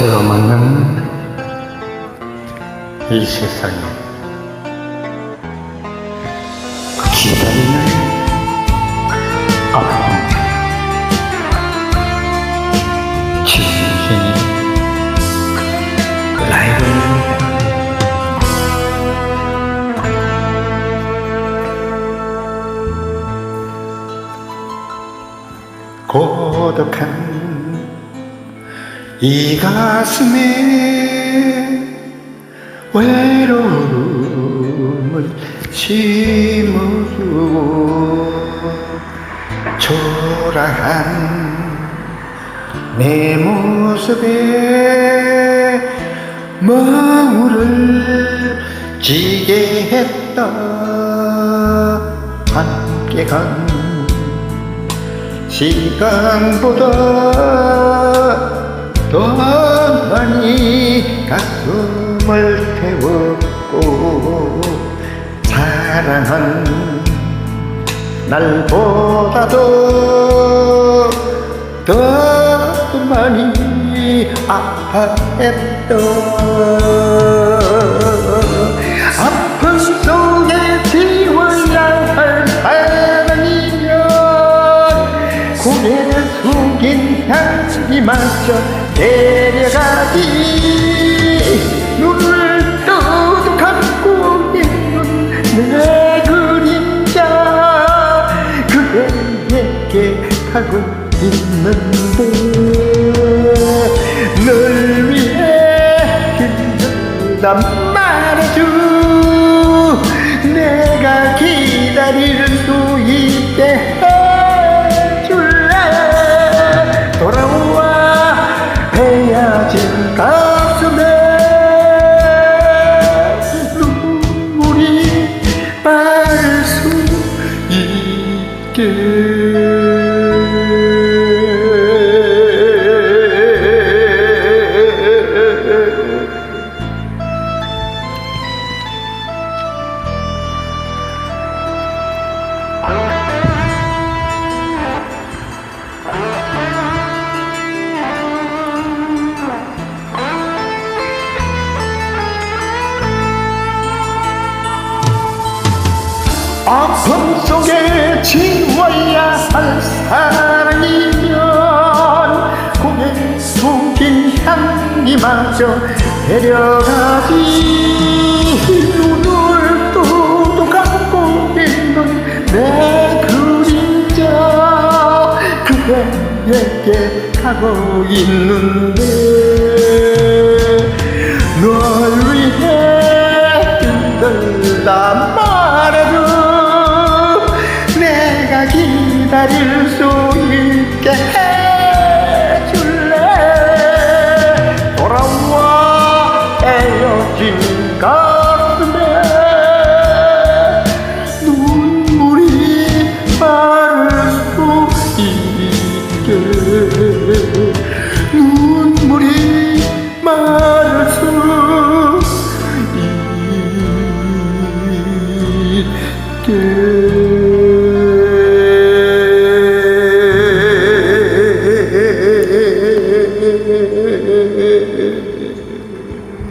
체험하는 이 세상에 기다리는 아픔. 진심이 라이브입니다 고독한 이 가슴에 외로움을 심어주고 초라한 내 모습에 머무를 지게 했다. 함께 간 시간보다 가슴을 태웠고 사랑한 날보다도 더 많이 아파했던 아픔 속에 지워야 할 사랑이면 고개 숙인 향기마저 데려가지 내 그림자 그대에게 가고 있는데 널 위해 힘들다 말 있 아픔 속에 지워야 할 사랑이면 고개 숙인 향기마저 데려가지 눈을 또도 감고 있는 내 그림자 그대에게 가고 있는데 널 위해 힘들다 기다릴 수 있게 해줄래? 돌아와 헤어진 가